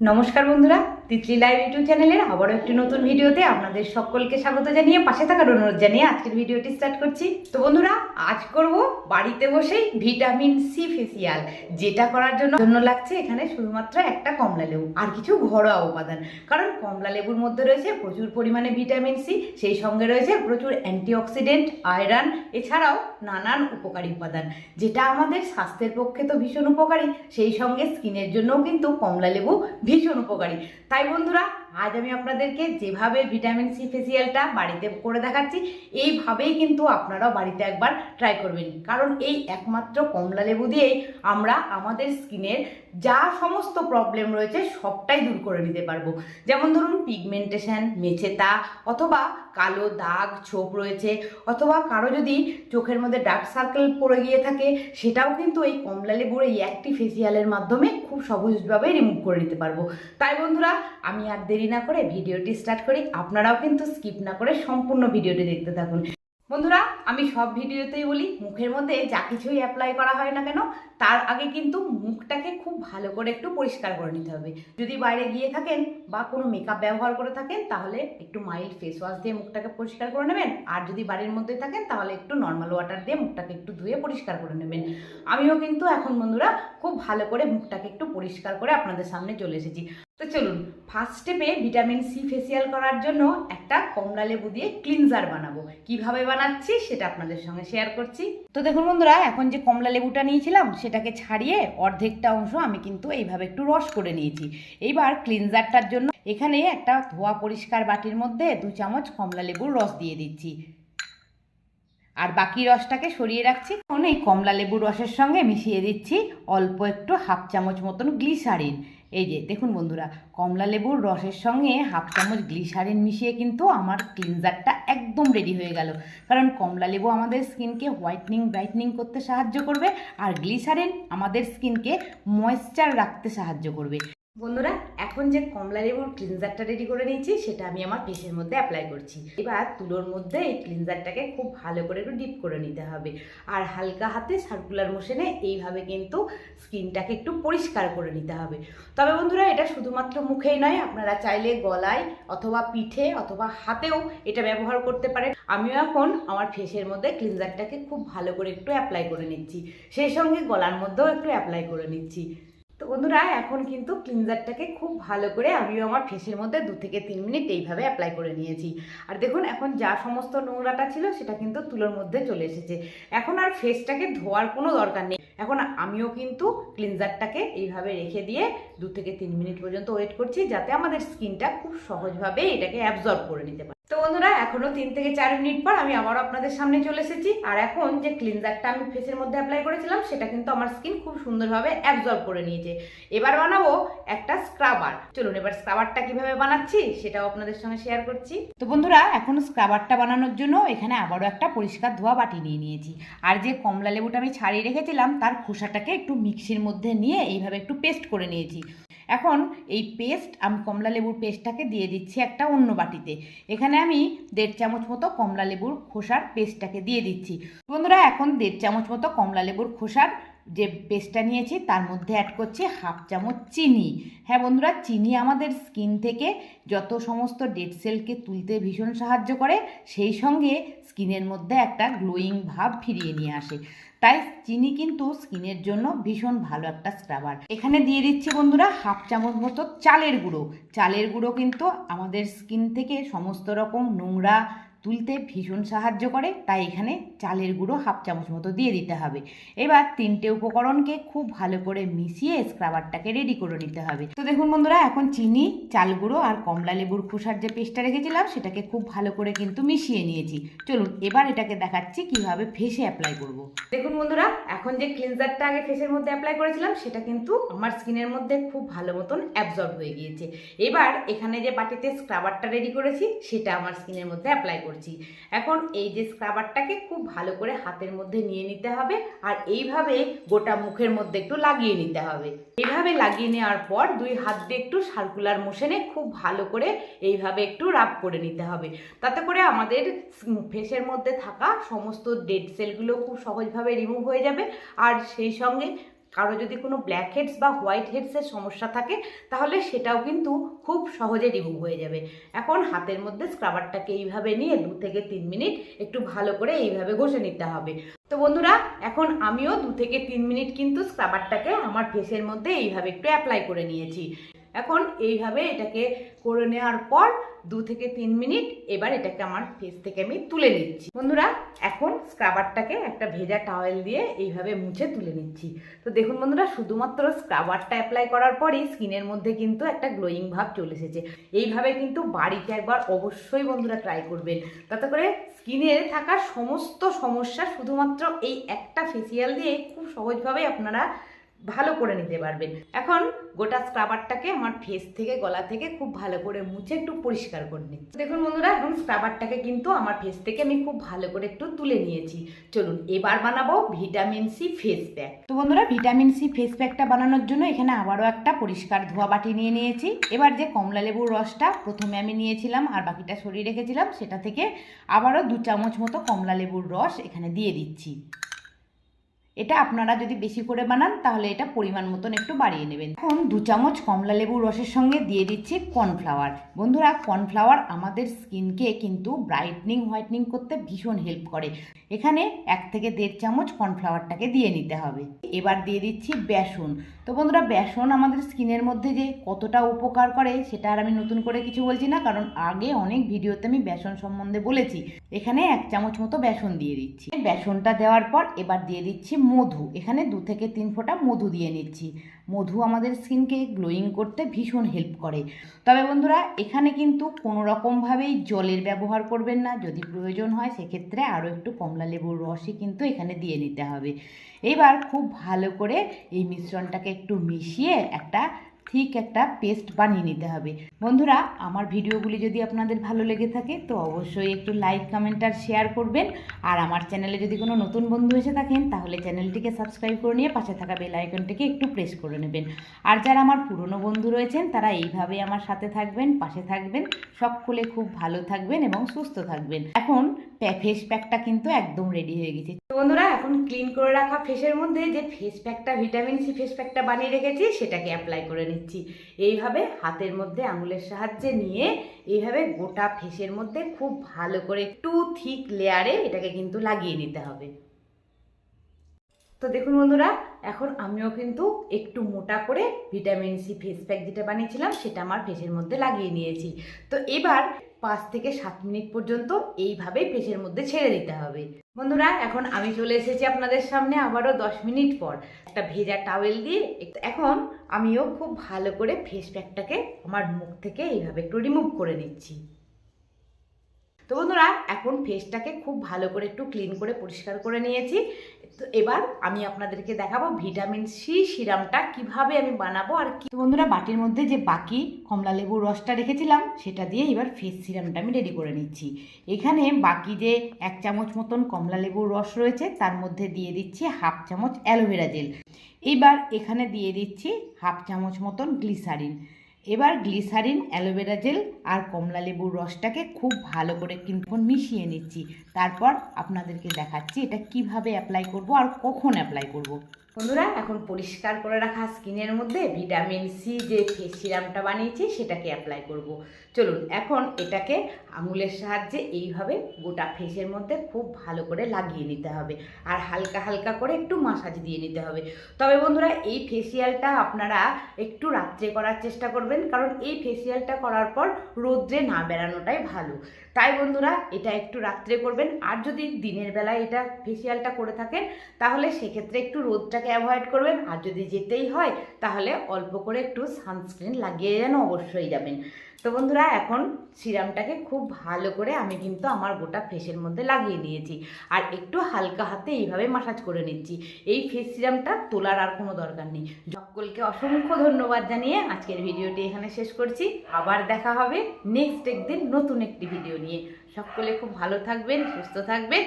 নমস্কার বন্ধুরা Titli live YouTube চ্যানেলের আবারও একটি নতুন ভিডিওতে আপনাদের সকলকে স্বাগত জানিয়ে পাশে থাকার অনুরোধ জানিয়ে আজকের ভিডিওটি স্টার্ট করছি। তো বন্ধুরা, আজ করব বাড়িতে বসেই ভিটামিন সি ফেসিয়াল যেটা করার জন্য জন্য লাগছে এখানে শুধুমাত্র একটা কমলা লেবু, আর কিছু ঘরোয়া উপাদান। কারণ কমলা লেবুর মধ্যে রয়েছে প্রচুর পরিমাণে ভিটামিন সি সেই সঙ্গে রয়েছে প্রচুর অ্যান্টিঅক্সিডেন্ট আয়রন এছাড়াও নানান উপকারী উপাদান, যেটা আমাদের স্বাস্থ্যের পক্ষে তো ভীষণ উপকারী, সেই সঙ্গে স্কিনের জন্যও কিন্তু কমলা লেবু ভীষণ উপকারী। তাই বন্ধুরা। আজ আমি আপনাদেরকে যেভাবে ভিটামিন সি ফেসিয়ালটা বাড়িতে করে দেখাচ্ছি, এইভাবেই কিন্তু আপনারাও বাড়িতে একবার ট্রাই করবেন। কারণ এই একমাত্র কমলা লেবু দিয়েই আমরা আমাদের স্কিনের যা সমস্ত প্রবলেম রয়েছে সবটাই দূর করে নিতে পারব। যেমন ধরুন পিগমেন্টেশন মেছেতা অথবা কালো দাগ, ছোপ রয়েছে, অথবা কারও যদি চোখের মধ্যে ডার্ক সার্কেল পড়ে গিয়ে থাকে, সেটাও কিন্তু এই কমলা লেবুর এই একটি ফেসিয়ালের মাধ্যমে খুব সহজভাবে রিমুভ করে নিতে পারব। তাই বন্ধুরা, আমি আর না করে ভিডিওটি স্টার্ট করি। আপনারাও কিন্তু স্কিপ না করে সম্পূর্ণ ভিডিওটি দেখতে থাকুন। বন্ধুরা, আমি সব ভিডিওতেই বলি, মুখের মধ্যে যা কিছুই অ্যাপ্লাই করা হয় না কেন, তার আগে কিন্তু মুখটাকে খুব ভালো করে একটু পরিষ্কার করে নিতে হবে। যদি বাইরে গিয়ে থাকেন বা কোনো মেকআপ ব্যবহার করে থাকেন, তাহলে একটু মাইল্ড ফেস ওয়াশ দিয়ে মুখটাকে পরিষ্কার করে নেবেন। আর যদি বাড়ির মধ্যে থাকেন, তাহলে একটু নর্মাল ওয়াটার দিয়ে মুখটাকে একটু ধুয়ে পরিষ্কার করে নেবেন। আমিও কিন্তু এখন বন্ধুরা, খুব ভালো করে মুখটাকে একটু পরিষ্কার করে আপনাদের সামনে চলে এসেছি। তো চলুন ফার্স্ট স্টেপে ভিটামিন সি ফেসিয়াল করার জন্য একটা কমলা লেবু দিয়ে ক্লিনজার বানাবো। কীভাবে বানাচ্ছি সেটা আপনাদের সঙ্গে শেয়ার করছি। তো দেখুন বন্ধুরা, এখন যে কমলা লেবুটা নিয়েছিলাম, সেটাকে ছাড়িয়ে অর্ধেকটা অংশ আমি কিন্তু এইভাবে একটু রস করে নিয়েছি। এইবার ক্লিনজারটার জন্য এখানে একটা ধোয়া পরিষ্কার বাটির মধ্যে দু চামচ কমলা লেবুর রস দিয়ে দিচ্ছি। আর বাকি রসটাকে সরিয়ে রাখছি। এখন এই কমলা লেবুর রসের সঙ্গে মিশিয়ে দিচ্ছি অল্প একটু হাফ চামচ মতন গ্লিসারিন। এই যে, দেখুন বন্ধুরা, কমলা লেবুর রসের সঙ্গে হাফ চামচ গ্লিসারিন মিশিয়ে কিন্তু আমার ক্লিনজারটা একদম রেডি হয়ে গেল। কারণ কমলা লেবু আমাদের স্কিনকে হোয়াইটনিং, ব্রাইটনিং করতে সাহায্য করবে আর গ্লিসারিন আমাদের স্কিনকে ময়েশ্চার রাখতে সাহায্য করবে। বন্ধুরা, এখন যে কমলা লেবুর ক্লিনজারটা রেডি করে নিয়েছি, সেটা আমি আমার ফেসের মধ্যে অ্যাপ্লাই করছি। এবার তুলোর মধ্যে এই ক্লিনজারটাকে খুব ভালো করে একটু ডিপ করে নিতে হবে। আর হালকা হাতে সার্কুলার মোশনে এইভাবে কিন্তু স্কিনটাকে একটু পরিষ্কার করে নিতে হবে। তবে বন্ধুরা, এটা শুধুমাত্র মুখেই নয়, আপনারা চাইলে গলায় অথবা পিঠে অথবা হাতেও এটা ব্যবহার করতে পারেন। আমিও এখন আমার ফেসের মধ্যে ক্লিনজারটাকে খুব ভালো করে একটু অ্যাপ্লাই করে নিচ্ছি। সেই সঙ্গে গলার মধ্যেও একটু অ্যাপ্লাই করে নিচ্ছি। তো বন্ধুরা, এখন কিন্তু ক্লিনজারটাকে খুব ভালো করে আমিও আমার ফেসের মধ্যে দু থেকে তিন মিনিট এইভাবে অ্যাপ্লাই করে নিয়েছি। আর দেখুন, এখন যা সমস্ত নোংরাটা ছিল সেটা কিন্তু তুলোর মধ্যে চলে এসেছে। এখন আর ফেসটাকে ধোয়ার কোনো দরকার নেই। এখন আমিও কিন্তু ক্লিনজারটাকে এইভাবে রেখে দিয়ে দু থেকে তিন মিনিট পর্যন্ত ওয়েট করছি, যাতে আমাদের স্কিনটা খুব সহজভাবে এটাকে অ্যাবজর্ব করে নিতে পারে। তো বন্ধুরা, এখনও তিন থেকে চার মিনিট পর আমি আবারও আপনাদের সামনে চলে এসেছি। আর এখন যে ক্লিনজারটা আমি ফেসের মধ্যে অ্যাপ্লাই করেছিলাম, সেটা কিন্তু আমার স্কিন খুব সুন্দরভাবে অ্যাবজর্ব করে নিয়েছে। এবার বানাবো একটা স্ক্রাবার চলুন, এবার স্ক্রাবারটা কীভাবে বানাচ্ছি, সেটাও আপনাদের সঙ্গে শেয়ার করছি। তো বন্ধুরা, এখন স্ক্রাবারটা বানানোর জন্য এখানে আবারও একটা পরিষ্কার ধোয়া বাটি নিয়ে নিয়েছি। আর যে কমলা লেবুটা আমি ছাড়িয়ে রেখেছিলাম, তার খোসাটাকে একটু মিক্সির মধ্যে নিয়ে এইভাবে একটু পেস্ট করে নিয়েছি। এখন এই পেস্ট আমি কমলা লেবুর পেস্টটাকে দিয়ে দিচ্ছি একটা অন্য বাটিতে। এখানে আমি দেড় চামচ মতো কমলা লেবুর খোসার পেস্টটাকে দিয়ে দিচ্ছি। বন্ধুরা, এখন দেড় চামচ মতো কমলা লেবুর খোসার যে পেস্টটা নিয়েছি, তার মধ্যে অ্যাড করছি হাফ চামচ চিনি। হ্যাঁ বন্ধুরা, চিনি আমাদের স্কিন থেকে যত সমস্ত ডেড সেলকে তুলতে ভীষণ সাহায্য করে, সেই সঙ্গে স্কিনের মধ্যে একটা গ্লোয়িং ভাব ফিরিয়ে নিয়ে আসে। তাই চিনি কিন্তু স্কিনের জন্য ভীষণ ভালো একটা স্ক্রাবার এখানে দিয়ে দিচ্ছি বন্ধুরা হাফ চামচ মতো চালের গুঁড়ো। চালের গুঁড়ো কিন্তু আমাদের স্কিন থেকে সমস্ত রকম নোংরা তুলতে ভীষণ সাহায্য করে, তাই এখানে চালের গুঁড়ো হাফ চামচ মতো দিয়ে দিতে হবে। এবার তিনটে উপকরণকে খুব ভালো করে মিশিয়ে স্ক্রাবারটাকে রেডি করে নিতে হবে। তো দেখুন বন্ধুরা, এখন চিনি, চাল গুঁড়ো আর কমলা লেবুর খোসার যে পেস্টটা রেখেছিলাম, সেটাকে খুব ভালো করে কিন্তু মিশিয়ে নিয়েছি। চলুন, এবার এটাকে দেখাচ্ছি কীভাবে ফেসে অ্যাপ্লাই করব। দেখুন বন্ধুরা, এখন যে ক্লিনজারটা আগে ফেসের মধ্যে অ্যাপ্লাই করেছিলাম, সেটা কিন্তু আমার স্কিনের মধ্যে খুব ভালো মতন অ্যাবজর্ব হয়ে গিয়েছে। এবার এখানে যে বাটিতে স্ক্রাবারটা রেডি করেছি, সেটা আমার স্কিনের মধ্যে অ্যাপ্লাই করছি। এখন এই যে স্ক্রাবারটাকে খুব ভালো করে হাতের মধ্যে নিয়ে নিতে হবে আর এইভাবে গোটা মুখের মধ্যে একটু লাগিয়ে নিতে হবে। এইভাবে লাগিয়ে নেওয়ার পর দুই হাত দিয়ে একটু সার্কুলার মোশনে খুব ভালো করে এইভাবে একটু রাব করে নিতে হবে। তাতে করে আমাদের ফেসের মধ্যে থাকা সমস্ত ডেড সেলগুলো খুব সহজভাবে রিমুভ হয়ে যাবে। আর সেই সঙ্গে কারও যদি কোনো ব্ল্যাক হেডস বা হোয়াইট হেডসের সমস্যা থাকে, তাহলে সেটাও কিন্তু খুব সহজে রিমুভ হয়ে যাবে। এখন হাতের মধ্যে স্ক্রাবারটাকে এইভাবে নিয়ে দু থেকে তিন মিনিট একটু ভালো করে এইভাবে ঘষে নিতে হবে। তো বন্ধুরা, এখন আমিও দু থেকে তিন মিনিট কিন্তু স্ক্রাবারটাকে আমার ফেসের মধ্যে এইভাবে একটু অ্যাপ্লাই করে নিয়েছি। এখন এইভাবে এটাকে করে নেওয়ার পর দু থেকে তিন মিনিট এবার এটাকে আমার ফেস থেকে আমি তুলে নিচ্ছি। বন্ধুরা, এখন স্ক্রাবারটাকে একটা ভেজা টাওয়েল দিয়ে এইভাবে মুছে তুলে নিচ্ছি। তো দেখুন বন্ধুরা, শুধুমাত্র স্ক্রাবারটা অ্যাপ্লাই করার পরই স্কিনের মধ্যে কিন্তু একটা গ্লোয়িং ভাব চলে এসেছে। এইভাবে কিন্তু বাড়িতে একবার অবশ্যই বন্ধুরা ট্রাই করবেন। তাতে করে স্কিনে থাকা সমস্ত সমস্যা শুধুমাত্র এই একটা ফেসিয়াল দিয়ে খুব সহজভাবে আপনারা ভালো করে নিতে পারবেন। এখন গোটা স্ক্রাবারটাকে আমার ফেস থেকে, গলা থেকে খুব ভালো করে মুছে একটু পরিষ্কার করে নিচ্ছি। দেখুন বন্ধুরা, এখন স্ক্রাবারটাকে কিন্তু আমার ফেস থেকে আমি খুব ভালো করে একটু তুলে নিয়েছি। চলুন, এবার বানাবো ভিটামিন সি ফেস প্যাক তো বন্ধুরা ভিটামিন সি ফেস প্যাকটা বানানোর জন্য এখানে আবারও একটা পরিষ্কার ধোয়া বাটি নিয়ে নিয়েছি। এবার যে কমলা লেবুর রসটা প্রথমে আমি নিয়েছিলাম আর বাকিটা সরিয়ে রেখেছিলাম, সেটা থেকে আবারও দু চামচ মতো কমলা লেবুর রস এখানে দিয়ে দিচ্ছি। এটা আপনারা যদি বেশি করে বানান, তাহলে এটা পরিমাণ মতন একটু বাড়িয়ে নেবেন। এখন দু চামচ কমলা লেবুর রসের সঙ্গে দিয়ে দিচ্ছি কর্নফ্লাওয়ার। বন্ধুরা, কর্নফ্লাওয়ার আমাদের স্কিনকে কিন্তু ব্রাইটনিং, হোয়াইটনিং করতে ভীষণ হেল্প করে। এখানে এক থেকে দেড় চামচ কর্নফ্লাওয়ারটাকে দিয়ে নিতে হবে। এবার দিয়ে দিচ্ছি বেসন। তো বন্ধুরা, বেসন আমাদের স্কিনের মধ্যে যে কতটা উপকার করে, সেটা আর আমি নতুন করে কিছু বলছি না, কারণ আগে অনেক ভিডিওতে আমি বেসন সম্বন্ধে বলেছি। এখানে এক চামচ মতো বেসন দিয়ে দিচ্ছি। বেসনটা দেওয়ার পর এবার দিয়ে দিচ্ছি মধু। এখানে দু থেকে তিন ফোঁটা মধু দিয়ে নিচ্ছি। মধু আমাদের স্কিনকে গ্লোয়িং করতে ভীষণ হেল্প করে। তবে বন্ধুরা, এখানে কিন্তু কোনো রকমভাবেই জলের ব্যবহার করবেন না। যদি প্রয়োজন হয়, সেক্ষেত্রে আরও একটু কমলা লেবুর রসই কিন্তু এখানে দিয়ে নিতে হবে। এবার খুব ভালো করে এই মিশ্রণটাকে একটু মিশিয়ে একটা ঠিক একটা পেস্ট বানিয়ে নিতে হবে। বন্ধুরা, আমার ভিডিওগুলি যদি আপনাদের ভালো লেগে থাকে, তো অবশ্যই একটু লাইক, কমেন্ট আর শেয়ার করবেন। আর আমার চ্যানেলে যদি কোনো নতুন বন্ধু এসে থাকেন, তাহলে চ্যানেলটিকে সাবস্ক্রাইব করে নিয়ে পাশে থাকা বেল আইকনটিকে একটু প্রেস করে নেবেন। আর যারা আমার পুরনো বন্ধু রয়েছেন, তারা এইভাবে আমার সাথে থাকবেন, পাশে থাকবেন। সকলে খুব ভালো থাকবেন এবং সুস্থ থাকবেন। এখন ফেস প্যাকটা কিন্তু একদম রেডি হয়ে গেছে। তো বন্ধুরা, এখন ক্লিন করে রাখা ফেসের মধ্যে যে ফেস প্যাকটা ভিটামিন সি ফেস প্যাকটা বানিয়ে রেখেছি, সেটাকে অ্যাপ্লাই করে নিচ্ছি। এইভাবে হাতের মধ্যে আঙুলের সাহায্যে নিয়ে এইভাবে গোটা ফেসের মধ্যে খুব ভালো করে একটু থিক লেয়ারে এটাকে কিন্তু লাগিয়ে নিতে হবে। তো দেখুন বন্ধুরা, এখন আমিও কিন্তু একটু মোটা করে ভিটামিন সি ফেস প্যাক যেটা বানিয়েছিলাম, সেটা আমার ফেসের মধ্যে লাগিয়ে নিয়েছি। তো এবার পাঁচ থেকে সাত মিনিট পর্যন্ত এইভাবেই ফেসের মধ্যে ছেড়ে দিতে হবে। বন্ধুরা, এখন আমি চলে এসেছি আপনাদের সামনে আবারও দশ মিনিট পর। একটা ভেজা টাওয়েল দিয়ে এখন আমিও খুব ভালো করে ফেস প্যাকটাকে আমার মুখ থেকে এইভাবে একটু রিমুভ করে নিচ্ছি। তো বন্ধুরা, এখন ফেসটাকে খুব ভালো করে একটু ক্লিন করে পরিষ্কার করে নিয়েছি। তো এবার আমি আপনাদেরকে দেখাবো ভিটামিন সি সিরামটা কীভাবে আমি বানাবো আর কি। বন্ধুরা, বাটির মধ্যে যে বাকি কমলা লেবুর রসটা রেখেছিলাম, সেটা দিয়ে এবার ফেস সিরামটা আমি রেডি করে নিচ্ছি। এখানে বাকি যে এক চামচ মতন কমলা লেবুর রস রয়েছে, তার মধ্যে দিয়ে দিচ্ছি হাফ চামচ অ্যালোভেরা জেল এবার এখানে দিয়ে দিচ্ছি হাফ চামচ মতন গ্লিসারিন এবার গ্লিসারিন, অ্যালোভেরা জেল আর কমলা লেবুর রসটাকে খুব ভালো করে কিন্তু মিশিয়ে নিচ্ছি। তারপর আপনাদেরকে দেখাচ্ছি এটা কীভাবে অ্যাপ্লাই করব আর কখন অ্যাপ্লাই করব। বন্ধুরা, এখন পরিষ্কার করে রাখা স্কিনের মধ্যে ভিটামিন সি যে ফেস সিরামটা বানিয়েছি, সেটাকে অ্যাপ্লাই করব। চলুন, এখন এটাকে আঙুলের সাহায্যে এইভাবে গোটা ফেসের মধ্যে খুব ভালো করে লাগিয়ে নিতে হবে। আর হালকা হালকা করে একটু মাসাজ দিয়ে নিতে হবে। তবে বন্ধুরা, এই ফেসিয়ালটা আপনারা একটু রাত্রে করার চেষ্টা করবেন, কারণ এই ফেসিয়ালটা করার পর রোদ্রে না বেরানোটাই ভালো। তাই বন্ধুরা, এটা একটু রাত্রে করবেন। আর যদি দিনের বেলায় এটা ফেসিয়ালটা করে থাকেন, তাহলে সেক্ষেত্রে একটু রোদটাকে অ্যাভয়েড করবেন। আর যদি যেতেই হয়, তাহলে অল্প করে একটু সানস্ক্রিন লাগিয়ে যেন অবশ্যই যাবেন। তো বন্ধুরা, এখন সিরামটাকে খুব ভালো করে আমি কিন্তু আমার গোটা ফেসের মধ্যে লাগিয়ে নিয়েছি আর একটু হালকা হাতে এইভাবে মাসাজ করে নিচ্ছি। এই ফেস সিরামটা তোলার আর কোনো দরকার নেই। সকলকে অসংখ্য ধন্যবাদ জানিয়ে আজকের ভিডিওটি এখানে শেষ করছি। আবার দেখা হবে নেক্সট একদিন নতুন একটি ভিডিও নিয়ে। সকলে খুব ভালো থাকবেন, সুস্থ থাকবেন।